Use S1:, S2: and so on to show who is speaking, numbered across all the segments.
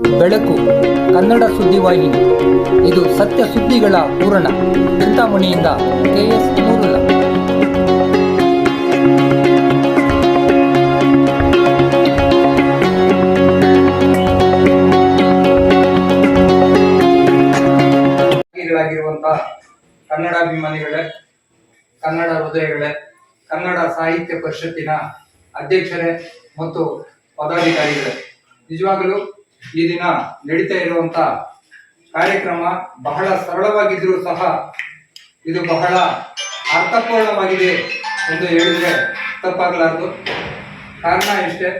S1: ಬೆಳಕು, ಕನ್ನಡ ಸುದ್ದಿವಾಹಿನಿ ಇದು ಸತ್ಯ ಸುದ್ದಿಗಳ ಪೂರಣ ಚಿಂತಾಮಣಿಯಿಂದ ಕೆಎಸ್
S2: ಗಳಾಗಿರುವಂತಹ ಕನ್ನಡಾಭಿಮಾನಿಗಳೇ, ಕನ್ನಡ ಹೃದಯಗಳೇ, ಕನ್ನಡ ಸಾಹಿತ್ಯ ಪರಿಷತ್ತಿನ ಅಧ್ಯಕ್ಷರೇ ಮತ್ತು ಪದಾಧಿಕಾರಿಗಳೇ, ನಿಜವಾಗಲೂ ಈ ದಿನ ನಡೀತಾ ಇರುವಂತ ಕಾರ್ಯಕ್ರಮ ಬಹಳ ಸರಳವಾಗಿದ್ರೂ ಸಹ ಇದು ಬಹಳ ಅರ್ಥಪೂರ್ಣವಾಗಿದೆ ಎಂದು ಹೇಳಿದ್ರೆ ತಪ್ಪಾಗಲಾರದು. ಕಾರಣ ಇಷ್ಟೇ.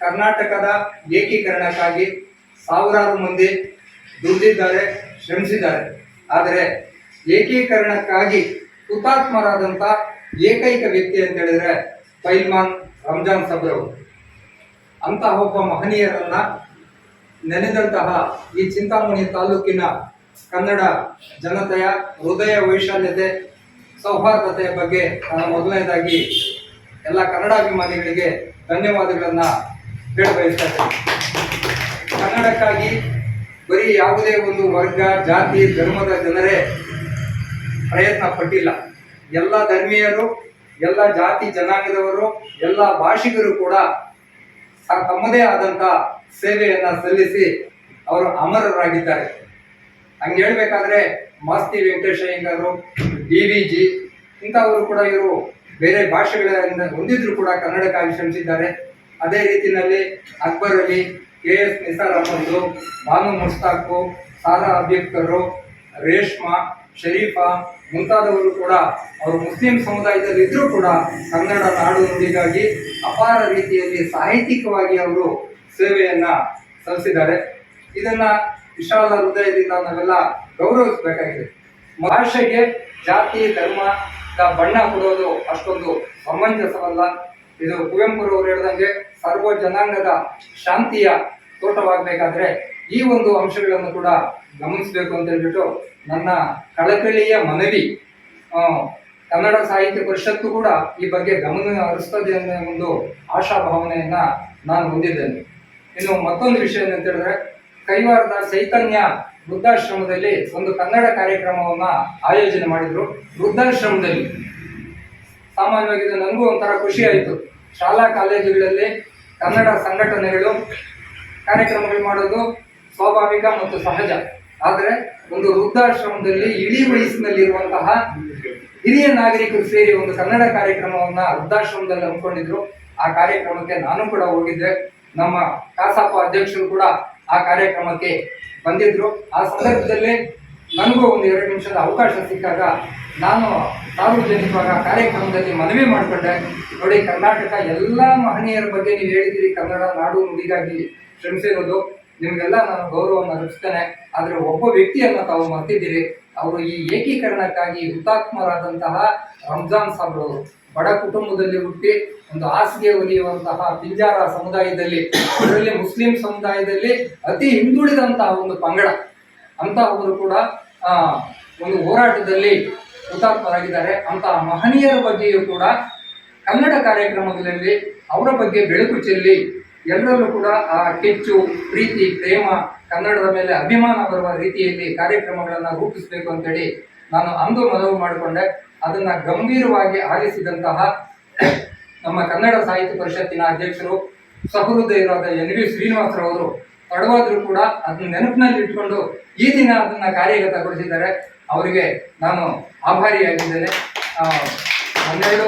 S2: ಕರ್ನಾಟಕದ ಏಕೀಕರಣಕ್ಕಾಗಿ ಸಾವಿರಾರು ಮಂದಿ ದುಡಿದಿದ್ದಾರೆ, ಶ್ರಮಿಸಿದ್ದಾರೆ. ಆದರೆ ಏಕೀಕರಣಕ್ಕಾಗಿ ಹುತಾತ್ಮರಾದಂಥ ಏಕೈಕ ವ್ಯಕ್ತಿ ಅಂತ ಹೇಳಿದ್ರೆ ಪೈಲ್ಮಾನ್ ರಂಜಾನ್ ಸಬ್ರವರು ಅಂತಹ ಒಬ್ಬ ಮಹನೀಯರನ್ನ ನೆನೆದಂತಹ ಈ ಚಿಂತಾಮಣಿ ತಾಲೂಕಿನ ಕನ್ನಡ ಜನತೆಯ ಹೃದಯ ವೈಶಾಲ್ಯತೆ, ಸೌಹಾರ್ದತೆಯ ಬಗ್ಗೆ ನಾನು ಮೊದಲನೇದಾಗಿ ಎಲ್ಲ ಕನ್ನಡಾಭಿಮಾನಿಗಳಿಗೆ ಧನ್ಯವಾದಗಳನ್ನು ಹೇಳ ಕನ್ನಡಕ್ಕಾಗಿ ಬರೀ ಯಾವುದೇ ಒಂದು ವರ್ಗ, ಜಾತಿ, ಧರ್ಮದ ಜನರೇ ಪ್ರಯತ್ನ ಪಟ್ಟಿಲ್ಲ. ಎಲ್ಲ ಧರ್ಮೀಯರು, ಎಲ್ಲ ಜಾತಿ ಜನಾಂಗದವರು, ಎಲ್ಲ ಭಾಷಿಗರು ಕೂಡ ತಮ್ಮದೇ ಆದಂತ ಸೇವೆಯನ್ನ ಸಲ್ಲಿಸಿ ಅವರು ಅಮರರಾಗಿದ್ದಾರೆ. ಹಂಗೆ ಹೇಳ್ಬೇಕಾದ್ರೆ Masti Venkatesha Iyengar D V G, ಇಂಥವರು ಕೂಡ ಇವರು ಬೇರೆ ಭಾಷೆಗಳಿಂದ ಹೊಂದಿದ್ರು ಕೂಡ ಕನ್ನಡಕ್ಕಾಗಿ ಶ್ರಮಿಸಿದ್ದಾರೆ ಅದೇ ರೀತಿಯಲ್ಲಿ ಅಕ್ಬರ್ ಅಲಿ, ಕೆ ಎಸ್ ನಿಸಾರ್ ಅಹಮದ್ ಬಾನು ಮುಸ್ತಾಕು ಸಾರಾ ಅಬ್ಯಕ್ಕರು ರೇಷ್ಮಾ, ಶರೀಫಾ ಮುಂತಾದವರು ಕೂಡ ಅವರು ಮುಸ್ಲಿಂ ಸಮುದಾಯದಲ್ಲಿದ್ದರೂ ಕೂಡ ಕನ್ನಡ ನಾಡು ಅಪಾರ ರೀತಿಯಲ್ಲಿ ಸಾಹಿತ್ಯಿಕವಾಗಿ ಅವರು ಸೇವೆಯನ್ನ ಸಲ್ಲಿಸಿದ್ದಾರೆ. ಇದನ್ನ ವಿಶಾಲ ಹೃದಯದಿಂದ ನಾವೆಲ್ಲ ಗೌರವಿಸಬೇಕಾಗಿದೆ. ಭಾಷೆಗೆ ಜಾತಿ ಧರ್ಮದ ಬಣ್ಣ ಕೊಡೋದು ಅಷ್ಟೊಂದು ಸಮಂಜಸವಲ್ಲ. ಇದು ಕುವೆಂಪುರವರು ಹೇಳಿದಂಗೆ ಸರ್ವ ಜನಾಂಗದ ಶಾಂತಿಯ ತೋಟವಾಗಬೇಕಾದ್ರೆ ಈ ಒಂದು ಅಂಶಗಳನ್ನು ಕೂಡ ಗಮನಿಸಬೇಕು ಅಂತ ಹೇಳ್ಬಿಟ್ಟು ನನ್ನ ಕಳಕಳಿಯ ಮನವಿ ಕನ್ನಡ ಸಾಹಿತ್ಯ ಪರಿಷತ್ತು ಕೂಡ ಈ ಬಗ್ಗೆ ಗಮನ ಹರಿಸ್ತದೆ ಅನ್ನೋ ಒಂದು ಆಶಾಭಾವನೆಯನ್ನ ನಾನು ಹೊಂದಿದ್ದೇನೆ. ಇನ್ನು ಮತ್ತೊಂದು ವಿಷಯ ಏನಂತ ಹೇಳಿದ್ರೆ, ಕೈವಾರದ ಚೈತನ್ಯ ವೃದ್ಧಾಶ್ರಮದಲ್ಲಿ ಒಂದು ಕನ್ನಡ ಕಾರ್ಯಕ್ರಮವನ್ನ ಆಯೋಜನೆ ಮಾಡಿದ್ರು. ವೃದ್ಧಾಶ್ರಮದಲ್ಲಿ ಸಾಮಾನ್ಯವಾಗಿ ನನಗೂ ಒಂಥರ ಖುಷಿ ಆಯಿತು. ಶಾಲಾ ಕಾಲೇಜುಗಳಲ್ಲಿ ಕನ್ನಡ ಸಂಘಟನೆಗಳು ಕಾರ್ಯಕ್ರಮಗಳು ಮಾಡೋದು ಸ್ವಾಭಾವಿಕ ಮತ್ತು ಸಹಜ. ಆದರೆ ಒಂದು ವೃದ್ಧಾಶ್ರಮದಲ್ಲಿ ಇಡೀ ವಯಸ್ಸಿನಲ್ಲಿರುವಂತಹ ಹಿರಿಯ ನಾಗರಿಕರು ಸೇರಿ ಒಂದು ಕನ್ನಡ ಕಾರ್ಯಕ್ರಮವನ್ನ ವೃದ್ಧಾಶ್ರಮದಲ್ಲಿ ಹಮ್ಮಿಕೊಂಡಿದ್ರು. ಆ ಕಾರ್ಯಕ್ರಮಕ್ಕೆ ನಾನು ಕೂಡ ಹೋಗಿದ್ದೆ. ನಮ್ಮ ಕಾಸಪ್ಪ ಅಧ್ಯಕ್ಷರು ಕೂಡ ಆ ಕಾರ್ಯಕ್ರಮಕ್ಕೆ ಬಂದಿದ್ರು. ಆ ಸಂದರ್ಭದಲ್ಲಿ ನನಗೂ ಒಂದು ಎರಡು ನಿಮಿಷದ ಅವಕಾಶ ಸಿಕ್ಕಾಗ ನಾನು ಸಾರ್ವಜನಿಕವಾಗ ಕಾರ್ಯಕ್ರಮದಲ್ಲಿ ಮನವಿ ಮಾಡಿಕೊಂಡೆ. ನೋಡಿ, ಕರ್ನಾಟಕ ಎಲ್ಲ ಮಹನೀಯರ ಬಗ್ಗೆ ನೀವು ಹೇಳಿದಿರಿ ಕನ್ನಡ ನಾಡು ನುಡಿಗಾಗಿ ಶ್ರಮಿಸಿರೋದು. ನಿಮಗೆಲ್ಲ ನಾನು ಗೌರವವನ್ನು ಅರ್ಪಿಸ್ತೇನೆ. ಆದರೆ ಒಬ್ಬ ವ್ಯಕ್ತಿಯನ್ನು ತಾವು ಮರ್ತಿದ್ದೀರಿ. ಅವರು ಈ ಏಕೀಕರಣಕ್ಕಾಗಿ ಹುತಾತ್ಮರಾದಂತಹ ರಂಜಾನ್ ಸಾಬ್ ಅವರು ಬಡ ಕುಟುಂಬದಲ್ಲಿ ಹುಟ್ಟಿ ಒಂದು ಹಾಸಿಗೆ ಒಲಿಯುವಂತಹ ಪಿಂಜಾರ ಸಮುದಾಯದಲ್ಲಿ, ಅದರಲ್ಲಿ ಮುಸ್ಲಿಂ ಸಮುದಾಯದಲ್ಲಿ ಅತಿ ಹಿಂದುಳಿದಂತಹ ಒಂದು ಪಂಗಡ. ಅಂತಹವರು ಕೂಡ ಒಂದು ಹೋರಾಟದಲ್ಲಿ ಹುತಾತ್ಮರಾಗಿದ್ದಾರೆ. ಅಂತಹ ಮಹನೀಯರ ಬಗ್ಗೆಯೂ ಕೂಡ ಕನ್ನಡ ಕಾರ್ಯಕ್ರಮಗಳಲ್ಲಿ ಅವರ ಬಗ್ಗೆ ಬೆಳಕು ಚೆಲ್ಲಿ, ಎಲ್ಲರಲ್ಲೂ ಕೂಡ ಆ ಕೆಚ್ಚು, ಪ್ರೀತಿ, ಪ್ರೇಮ, ಕನ್ನಡದ ಮೇಲೆ ಅಭಿಮಾನ ಬರುವ ರೀತಿಯಲ್ಲಿ ಕಾರ್ಯಕ್ರಮಗಳನ್ನು ರೂಪಿಸಬೇಕು ಅಂತೇಳಿ ನಾನು ಅಂದು ಮನವಿ ಮಾಡಿಕೊಂಡೆ. ಅದನ್ನ ಗಂಭೀರವಾಗಿ ಆಲಿಸಿದಂತಹ ನಮ್ಮ ಕನ್ನಡ ಸಾಹಿತ್ಯ ಪರಿಷತ್ತಿನ ಅಧ್ಯಕ್ಷರು ಸಹೃದಯರಾದ ಎನ್ ವಿ ಶ್ರೀನಿವಾಸರವರು ತಡವಾದರೂ ಕೂಡ ಅದನ್ನ ನೆನಪಿನಲ್ಲಿ ಇಟ್ಕೊಂಡು ಈ ದಿನ ಅದನ್ನ ಕಾರ್ಯಗತಗೊಳಿಸಿದ್ದಾರೆ. ಅವರಿಗೆ ನಾನು ಆಭಾರಿಯಾಗಿದ್ದೇನೆ. ಹನ್ನೆರಡು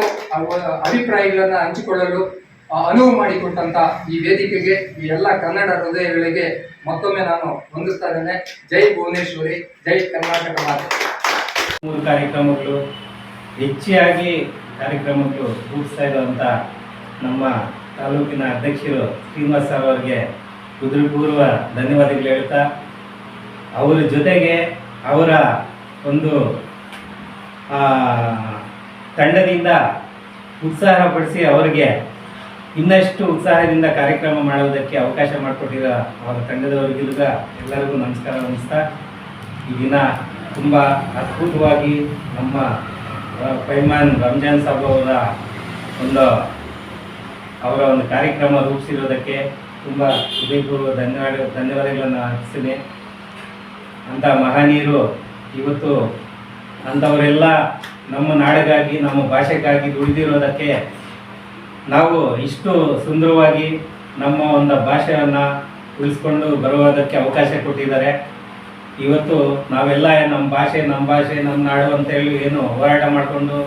S2: ಅಭಿಪ್ರಾಯಗಳನ್ನು ಹಂಚಿಕೊಳ್ಳಲು ಅನುವು ಮಾಡಿಕೊಟ್ಟಂತ ಈ ವೇದಿಕೆಗೆ, ಈ ಎಲ್ಲ ಕನ್ನಡ ಹೃದಯಗಳಿಗೆ ಮತ್ತೊಮ್ಮೆ ನಾನು ಹೊಂದಿಸ್ತಾ ಇದ್ದೇನೆ. ಜೈ ಭುವನೇಶ್ವರಿ, ಜೈ ಕರ್ನಾಟಕ ಮಾತೆ.
S3: ಮೂರು ಕಾರ್ಯಕ್ರಮಗಳು. ಹೆಚ್ಚಾಗಿ ಕಾರ್ಯಕ್ರಮಕ್ಕೆ ರೂಪಿಸ್ತಾ ಇರುವಂಥ ನಮ್ಮ ತಾಲೂಕಿನ ಅಧ್ಯಕ್ಷರು ಶ್ರೀನಿವಾಸ ಸರ್ ಅವರಿಗೆ ಕುದುರೆಪೂರ್ವ ಧನ್ಯವಾದಗಳು ಹೇಳ್ತಾ, ಅವರ ಜೊತೆಗೆ ಅವರ ಒಂದು ತಂಡದಿಂದ ಉತ್ಸಾಹ ಪಡಿಸಿ ಅವರಿಗೆ ಇನ್ನಷ್ಟು ಉತ್ಸಾಹದಿಂದ ಕಾರ್ಯಕ್ರಮ ಮಾಡುವುದಕ್ಕೆ ಅವಕಾಶ ಮಾಡಿಕೊಟ್ಟಿರೋ ಅವರ ತಂಡದವರಿಗಿರುಗ ಎಲ್ಲರಿಗೂ ನಮಸ್ಕಾರ ಅನ್ನಿಸ್ತಾ, ಈ ದಿನ ತುಂಬ ಅದ್ಭುತವಾಗಿ ನಮ್ಮ ಪೈಮಾನ್ ರಂಜಾನ್ ಸಾಬ್ ಅವರ ಒಂದು ಅವರ ಒಂದು ಕಾರ್ಯಕ್ರಮ ರೂಪಿಸಿರೋದಕ್ಕೆ ತುಂಬ ಹೃದಯಪೂರ್ವ ಧನ್ಯವಾದ, ಧನ್ಯವಾದಗಳನ್ನು ಅರ್ಪಿಸ್ತೀನಿ. ಅಂಥ ಮಹನೀಯರು ಇವತ್ತು ಅಂಥವರೆಲ್ಲ ನಮ್ಮ ನಾಡಿಗಾಗಿ, ನಮ್ಮ ಭಾಷೆಗಾಗಿ ದುಡಿದಿರೋದಕ್ಕೆ ನಾವು ಇಷ್ಟು ಸುಂದರವಾಗಿ ನಮ್ಮ ಒಂದು ಭಾಷೆಯನ್ನು ಉಳಿಸ್ಕೊಂಡು ಬರುವುದಕ್ಕೆ ಅವಕಾಶ ಕೊಟ್ಟಿದ್ದಾರೆ. ಇವತ್ತು ನಾವೆಲ್ಲ ನಮ್ಮ ಭಾಷೆ ನಮ್ಮ ಭಾಷೆ, ನಮ್ಮ ನಾಡು ಅಂತೇಳಿ ಏನು ಹೋರಾಟ ಮಾಡಿಕೊಂಡು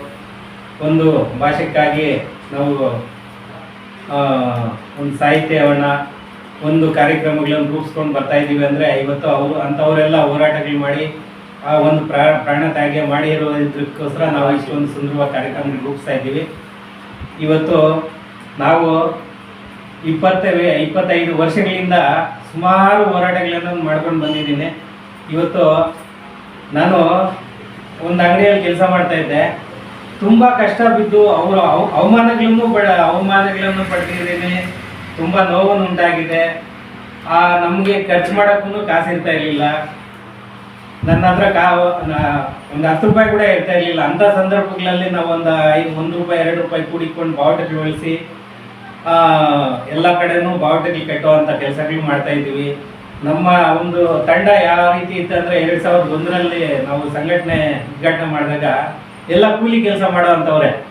S3: ಒಂದು ಭಾಷೆಕ್ಕಾಗಿ ನಾವು ಒಂದು ಸಾಹಿತ್ಯವನ್ನು, ಒಂದು ಕಾರ್ಯಕ್ರಮಗಳನ್ನು ರೂಪಿಸ್ಕೊಂಡು ಬರ್ತಾ ಇದ್ದೀವಿ ಅಂದರೆ ಇವತ್ತು ಅವರು ಅಂಥವರೆಲ್ಲ ಹೋರಾಟಗಳು ಮಾಡಿ, ಆ ಒಂದು ಪ್ರಾ, ಪ್ರಾಣ ತ್ಯಾಗ ಮಾಡಿರೋದಕ್ಕೋಸ್ಕರ ನಾವು ಇಷ್ಟೊಂದು ಸುಂದರವಾದ ಕಾರ್ಯಕ್ರಮ ರೂಪಿಸ್ತಾ ಇದ್ದೀವಿ. ಇವತ್ತು ನಾವು ಇಪ್ಪತ್ತೇ ಇಪ್ಪತ್ತೈದು ವರ್ಷಗಳಿಂದ ಸುಮಾರು ಹೋರಾಟಗಳನ್ನು ಮಾಡ್ಕೊಂಡು ಬಂದಿದ್ದೀನಿ. ಇವತ್ತು ನಾನು ಒಂದು ಅಂಗಡಿಯಲ್ಲಿ ಕೆಲಸ ಮಾಡ್ತಾ ಇದ್ದೆ. ತುಂಬ ಕಷ್ಟ ಬಿದ್ದು ಅವರು ಅವಮಾನಗಳನ್ನು ಪಡ, ಅವಮಾನಗಳನ್ನು ಪಡೆದಿದ್ದೀನಿ ತುಂಬ ನೋವನ್ನು ಉಂಟಾಗಿದೆ. ಆ, ನಮಗೆ ಖರ್ಚು ಮಾಡೋಕ್ಕೂ ಕಾಸು ಇರ್ತಾ ಇರಲಿಲ್ಲ. ನನ್ನ ಹತ್ರ ಕಾ ಒಂದು ಹತ್ತು ರೂಪಾಯಿ ಕೂಡ ಇರ್ತಾ ಇರಲಿಲ್ಲ. ಅಂಥ ಸಂದರ್ಭಗಳಲ್ಲಿ ನಾವು ಒಂದು ಐದು, ಒಂದು ರೂಪಾಯಿ, ಎರಡು ರೂಪಾಯಿ ಕೂಡಿಕೊಂಡು ಬಾವುಟಗಳು ಬಳಸಿ ಎಲ್ಲ ಕಡೆನೂ ಬಾವುಟಗಳು ಕಟ್ಟುವಂಥ ಕೆಲಸಗಳು ಮಾಡ್ತಾ ಇದ್ದೀವಿ. ನಮ್ಮ ಒಂದು ತಂಡ ಯಾವ ರೀತಿ ಇತ್ತು ಅಂದರೆ ಎರಡು ಸಾವಿರದ ಒಂದರಲ್ಲಿ ನಾವು ಸಂಘಟನೆ ಉದ್ಘಾಟನೆ ಮಾಡಿದಾಗ ಎಲ್ಲ ಕೂಲಿ ಕೆಲಸ ಮಾಡೋವಂಥವ್ರೆ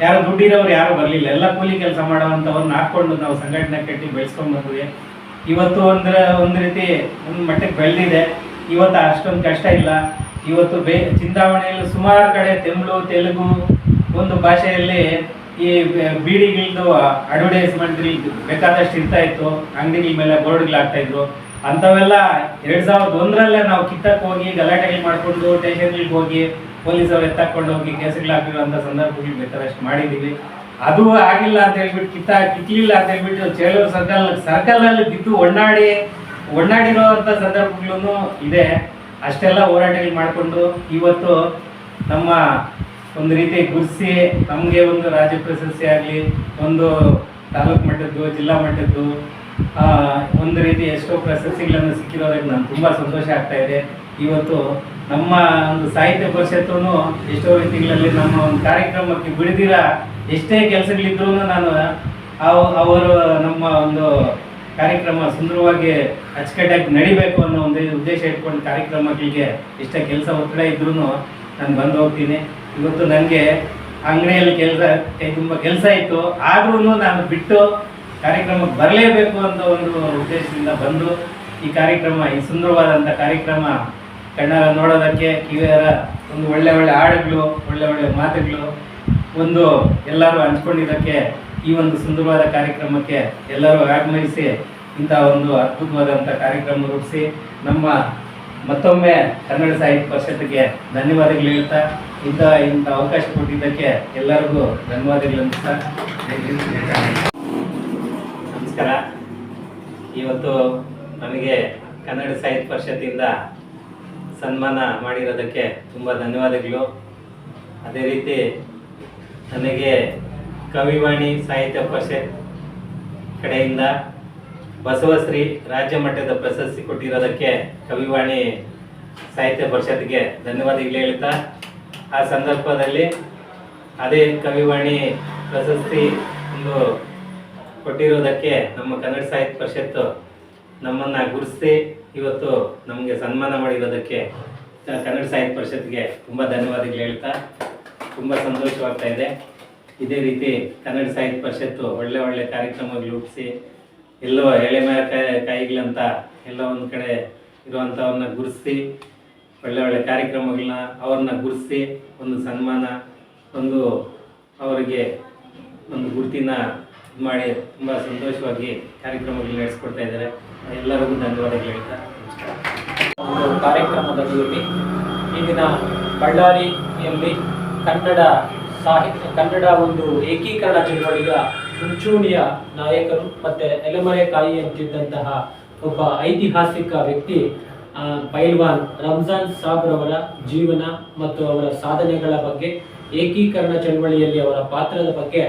S3: ಯಾರು ದುಡ್ಡಿರೋರು ಯಾರು ಬರಲಿಲ್ಲ. ಎಲ್ಲ ಕೂಲಿ ಕೆಲಸ ಮಾಡೋವಂಥವ್ರನ್ನ ಹಾಕ್ಕೊಂಡು ನಾವು ಸಂಘಟನೆ ಕಟ್ಟಿ ಬೆಳೆಸ್ಕೊಂಡು ಬಂದ್ವಿ. ಇವತ್ತು ಅಂದ್ರೆ ಒಂದು ರೀತಿ ಒಂದು ಮಟ್ಟಕ್ಕೆ ಬೆಳೆದಿದೆ. ಇವತ್ತು ಅಷ್ಟೊಂದು ಕಷ್ಟ ಇಲ್ಲ. ಇವತ್ತು ಬೇ ಚಿಂತಾಮಣಿಯಲ್ಲಿ ಸುಮಾರು ಕಡೆ ತಮಿಳು, ತೆಲುಗು ಒಂದು ಭಾಷೆಯಲ್ಲಿ ಈ ಬ- ಬೀಡಿಗಳದ್ದು ಅಡ್ವರ್ಟೈಸ್ಮೆಂಟ್ ಬೇಕಾದಷ್ಟು ಇರ್ತಾ ಇತ್ತು. ಅಂಗಡಿಗಳ ಮೇಲೆ ಬೋರ್ಡ್ಗಳು ಹಾಕ್ತಾ ಇದ್ರು. ಅಂಥವೆಲ್ಲ ಎರಡ್ ಸಾವಿರದ ಒಂದರಲ್ಲೇ ನಾವು ಕಿತ್ತಕ್ಕೆ ಹೋಗಿ ಗಲಾಟೆಗಳು ಮಾಡಿಕೊಂಡು ಟೇಷನ್ಗಳಿಗೆ ಹೋಗಿ ಪೊಲೀಸರು ಎತ್ತಾಕೊಂಡು ಹೋಗಿ ಕೇಸ್ಗಳು ಹಾಕಿರುವಂಥ ಸಂದರ್ಭಗಳು ಬೇಕಾದಷ್ಟು ಮಾಡಿದ್ದೀವಿ. ಅದು ಆಗಿಲ್ಲ ಅಂತ ಹೇಳ್ಬಿಟ್ಟು ಕಿತ್ತ ಕಿತ್ತಲಿಲ್ಲ ಅಂತ ಹೇಳ್ಬಿಟ್ಟು ಚೇಳೂರು ಸರ್ಕಲ್ ಸರ್ಕಲ್ ಅಲ್ಲಿ ಬಿದ್ದು ಒಣ್ಣಾಡಿ ಒಣ್ಣಾಡಿರುವಂಥ ಸಂದರ್ಭಗಳೂ ಇದೆ. ಅಷ್ಟೆಲ್ಲ ಹೋರಾಟಗಳು ಮಾಡಿಕೊಂಡು ಇವತ್ತು ನಮ್ಮ ಒಂದು ರೀತಿ ಗುರ್ಸಿ ನಮಗೆ ಒಂದು ರಾಜ್ಯ ಪ್ರಶಸ್ತಿ ಆಗಲಿ, ಒಂದು ತಾಲೂಕು ಮಟ್ಟದ್ದು, ಜಿಲ್ಲಾ ಮಟ್ಟದ್ದು ಒಂದು ರೀತಿ ಎಷ್ಟೋ ಪ್ರಶಸ್ತಿಗಳನ್ನು ಸಿಕ್ಕಿರೋದಕ್ಕೆ ನಾನು ತುಂಬ ಸಂತೋಷ ಆಗ್ತಾ ಇದೆ. ಇವತ್ತು ನಮ್ಮ ಒಂದು ಸಾಹಿತ್ಯ ಪರಿಷತ್ತು ಎಷ್ಟೋ ರೀತಿಗಳಲ್ಲಿ ನಮ್ಮ ಒಂದು ಕಾರ್ಯಕ್ರಮಕ್ಕೆ ಬಿಡದಿರ ಎಷ್ಟೇ ಕೆಲಸಗಳಿದ್ರೂ ನಾನು ಅವ್- ಅವರು ನಮ್ಮ ಒಂದು ಕಾರ್ಯಕ್ರಮ ಸುಂದರವಾಗಿ ಅಚ್ಚುಕಟ್ಟಾಗಿ ನಡಿಬೇಕು ಅನ್ನೋ ಒಂದು ಉದ್ದೇಶ ಇಟ್ಕೊಂಡು ಕಾರ್ಯಕ್ರಮಗಳಿಗೆ ಎಷ್ಟೇ ಕೆಲಸ ಒತ್ತಡ ಇದ್ರೂ ನಾನು ಬಂದು ಹೋಗ್ತೀನಿ. ಇವತ್ತು ನನಗೆ ಅಂಗಡಿಯಲ್ಲಿ ಕೆಲಸ ತುಂಬ ಕೆಲಸ ಇತ್ತು. ಆದ್ರೂ ನಾನು ಬಿಟ್ಟು ಕಾರ್ಯಕ್ರಮಕ್ಕೆ ಬರಲೇಬೇಕು ಅಂತ ಒಂದು ಉದ್ದೇಶದಿಂದ ಬಂದು ಈ ಕಾರ್ಯಕ್ರಮ, ಈ ಸುಂದರವಾದಂಥ ಕಾರ್ಯಕ್ರಮ ಕಣ್ಣಾರ ನೋಡೋದಕ್ಕೆ ಕಿವಿಯರ ಒಂದು ಒಳ್ಳೆ ಒಳ್ಳೆ ಹಾಡುಗಳು, ಒಳ್ಳೆ ಒಳ್ಳೆ ಮಾತುಗಳು ಒಂದು ಎಲ್ಲರೂ ಹಂಚ್ಕೊಂಡಿದ್ದಕ್ಕೆ ಈ ಒಂದು ಸುಂದರವಾದ ಕಾರ್ಯಕ್ರಮಕ್ಕೆ ಎಲ್ಲರೂ ಆಗಮನಿಸಿ ಇಂಥ ಒಂದು ಅದ್ಭುತವಾದಂಥ ಕಾರ್ಯಕ್ರಮ ರೂಪಿಸಿ ನಮ್ಮ ಮತ್ತೊಮ್ಮೆ ಕನ್ನಡ ಸಾಹಿತ್ಯ ಪರಿಷತ್ಗೆ ಧನ್ಯವಾದಗಳು ಹೇಳ್ತಾ, ಇಂಥ ಇಂಥ ಅವಕಾಶ ಕೊಟ್ಟಿದ್ದಕ್ಕೆ ಎಲ್ಲರಿಗೂ ಧನ್ಯವಾದಗಳು ಅಂತ ನಮಸ್ಕಾರ. ಇವತ್ತು ನಮಗೆ ಕನ್ನಡ ಸಾಹಿತ್ಯ ಪರಿಷತ್ತಿಂದ ಸನ್ಮಾನ ಮಾಡಿರೋದಕ್ಕೆ ತುಂಬ ಧನ್ಯವಾದಗಳು. ಅದೇ ರೀತಿ ನನಗೆ ಕವಿವಾಣಿ ಸಾಹಿತ್ಯ ಪರಿಷತ್ ಕಡೆಯಿಂದ ಬಸವಶ್ರೀ ರಾಜ್ಯ ಮಟ್ಟದ ಪ್ರಶಸ್ತಿ ಕೊಟ್ಟಿರೋದಕ್ಕೆ ಕವಿವಾಣಿ ಸಾಹಿತ್ಯ ಪರಿಷತ್ಗೆ ಧನ್ಯವಾದಗಳು ಹೇಳ್ತಾ. ಆ ಸಂದರ್ಭದಲ್ಲಿ ಅದೇ ಕವಿವಾಣಿ ಪ್ರಶಸ್ತಿ ಒಂದು ಕೊಟ್ಟಿರೋದಕ್ಕೆ ನಮ್ಮ ಕನ್ನಡ ಸಾಹಿತ್ಯ ಪರಿಷತ್ತು ನಮ್ಮನ್ನು ಗುರುತಿಸಿ ಇವತ್ತು ನಮಗೆ ಸನ್ಮಾನ ಮಾಡಿರೋದಕ್ಕೆ ಕನ್ನಡ ಸಾಹಿತ್ಯ ಪರಿಷತ್ಗೆ ತುಂಬ ಧನ್ಯವಾದಗಳು ಹೇಳ್ತಾ ತುಂಬ ಸಂತೋಷವಾಗ್ತಾ ಇದೆ. ಇದೇ ರೀತಿ ಕನ್ನಡ ಸಾಹಿತ್ಯ ಪರಿಷತ್ತು ಒಳ್ಳೆ ಒಳ್ಳೆ ಕಾರ್ಯಕ್ರಮಗಳು ರೂಪಿಸಿ ಎಲ್ಲೋ ಎಳೆಮರ ಕಾಯಿಗಳಂತ ಎಲ್ಲ ಒಂದು ಕಡೆ ಇರುವಂಥವ್ರನ್ನ ಗುರುತಿಸಿ ಒಳ್ಳೆ ಒಳ್ಳೆ ಕಾರ್ಯಕ್ರಮಗಳನ್ನ ಅವ್ರನ್ನ ಗುರುತಿಸಿ ಒಂದು ಸನ್ಮಾನ, ಒಂದು ಅವರಿಗೆ ಒಂದು ಗುರುತಿನ ಮಾಡಿ ತುಂಬ ಸಂತೋಷವಾಗಿ ಕಾರ್ಯಕ್ರಮಗಳು ನಡೆಸ್ಕೊಡ್ತಾ ಇದ್ದಾರೆ. ಎಲ್ಲರಿಗೂ ಧನ್ಯವಾದಗಳು ಹೇಳ್ತಾ
S4: ಒಂದು ಕಾರ್ಯಕ್ರಮದ ಇಂದಿನ ಬಳ್ಳಾರಿಯಲ್ಲಿ ಕನ್ನಡ ಸಾಹಿತ್ಯ, ಕನ್ನಡ ಒಂದು ಏಕೀಕರಣ ಚಳವಳಿಯ ಮುಂಚೂಣಿಯ ನಾಯಕರು ಮತ್ತೆ ಎಲೆಮರೆಕಾಯಿ ಅಂತಿದ್ದಂತಹ ಒಬ್ಬ ಐತಿಹಾಸಿಕ ವ್ಯಕ್ತಿ ಪೈಲ್ವಾನ್ ರಂಜಾನ್ ಸಾಬ್ರವರ ಜೀವನ ಮತ್ತು ಅವರ ಸಾಧನೆಗಳ ಬಗ್ಗೆ, ಏಕೀಕರಣ ಚಳವಳಿಯಲ್ಲಿ ಅವರ ಪಾತ್ರದ ಬಗ್ಗೆ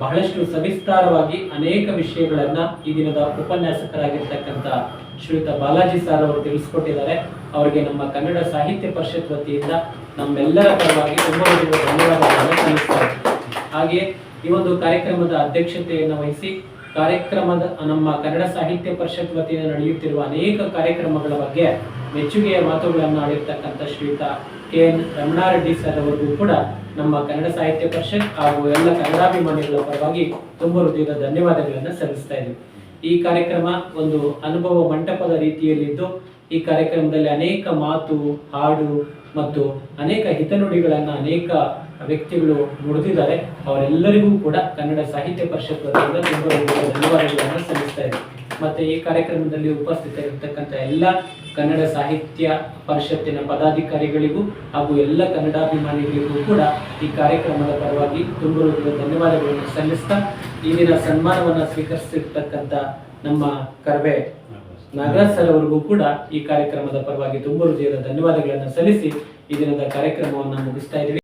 S4: ಬಹಳಷ್ಟು ಸವಿಸ್ತಾರವಾಗಿ ಅನೇಕ ವಿಷಯಗಳನ್ನ ಈ ದಿನದ ಉಪನ್ಯಾಸಕರಾಗಿರ್ತಕ್ಕಂಥ ಶ್ರೀಯುತ ಬಾಲಾಜಿ ಸರ್ ಅವರು ತಿಳಿಸ್ಕೊಟ್ಟಿದ್ದಾರೆ ಅವರಿಗೆ ನಮ್ಮ ಕನ್ನಡ ಸಾಹಿತ್ಯ ಪರಿಷತ್ ವತಿಯಿಂದ ನಮ್ಮೆಲ್ಲರ ಪರವಾಗಿ ತುಂಬ ಧನ್ಯವಾದಗಳನ್ನು. ಹಾಗೆಯೇ ಈ ಒಂದು ಕಾರ್ಯಕ್ರಮದ ಅಧ್ಯಕ್ಷತೆಯನ್ನು ವಹಿಸಿ ಕಾರ್ಯಕ್ರಮದ ನಮ್ಮ ಕನ್ನಡ ಸಾಹಿತ್ಯ ಪರಿಷತ್ ವತಿಯಿಂದ ನಡೆಯುತ್ತಿರುವ ಅನೇಕ ಕಾರ್ಯಕ್ರಮಗಳ ಬಗ್ಗೆ ಮೆಚ್ಚುಗೆಯ ಮಾತುಗಳನ್ನು ಆಡಿರ್ತಕ್ಕಂಥ ಶ್ರೀಯುತ ಕೆ ಎನ್ ರಮಣಾರೆಡ್ಡಿ ಸರ್ ಅವರಿಗೂ ಕೂಡ ನಮ್ಮ ಕನ್ನಡ ಸಾಹಿತ್ಯ ಪರಿಷತ್ ಹಾಗೂ ಎಲ್ಲ ಕನ್ನಡಾಭಿಮಾನಿಗಳ ಪರವಾಗಿ ತುಂಬ ಹೃದಯದ ಧನ್ಯವಾದಗಳನ್ನು ಸಲ್ಲಿಸ್ತಾ ಇದ್ದೀವಿ ಈ ಕಾರ್ಯಕ್ರಮ ಒಂದು ಅನುಭವ ಮಂಟಪದ ರೀತಿಯಲ್ಲಿದ್ದು, ಈ ಕಾರ್ಯಕ್ರಮದಲ್ಲಿ ಅನೇಕ ಮಾತು, ಹಾಡು ಮತ್ತು ಅನೇಕ ಹಿತನುಡಿಗಳನ್ನು ಅನೇಕ ವ್ಯಕ್ತಿಗಳು ನುಡಿದಿದ್ದಾರೆ. ಅವರೆಲ್ಲರಿಗೂ ಕೂಡ ಕನ್ನಡ ಸಾಹಿತ್ಯ ಪರಿಷತ್ ವತಿಯಿಂದ ತುಂಬ ಧನ್ಯವಾದಗಳನ್ನು ಸಲ್ಲಿಸ್ತಾ ಇದ್ದೀವಿ ಮತ್ತೆ ಈ ಕಾರ್ಯಕ್ರಮದಲ್ಲಿ ಉಪಸ್ಥಿತರಿರ್ತಕ್ಕಂಥ ಎಲ್ಲ ಕನ್ನಡ ಸಾಹಿತ್ಯ ಪರಿಷತ್ತಿನ ಪದಾಧಿಕಾರಿಗಳಿಗೂ ಹಾಗೂ ಎಲ್ಲ ಕನ್ನಡಾಭಿಮಾನಿಗಳಿಗೂ ಕೂಡ ಈ ಕಾರ್ಯಕ್ರಮದ ಪರವಾಗಿ ತುಂಬ ಹೃದಯದ ಧನ್ಯವಾದಗಳನ್ನು ಸಲ್ಲಿಸ್ತಾ ಇಂದಿನ ದಿನ ಸನ್ಮಾನವನ್ನು ಸ್ವೀಕರಿಸಿರ್ತಕ್ಕಂಥ ನಮ್ಮ ಕರ್ವೆ ನಾಗರಾಜ್ ಸರ್ ಕೂಡ ಈ ಕಾರ್ಯಕ್ರಮದ ಪರವಾಗಿ ತುಂಬ ಹೃದಯದ ಧನ್ಯವಾದಗಳನ್ನು ಸಲ್ಲಿಸಿ ಈ ದಿನದ ಕಾರ್ಯಕ್ರಮವನ್ನು ಮುಗಿಸ್ತಾ ಇದ್ದೀವಿ.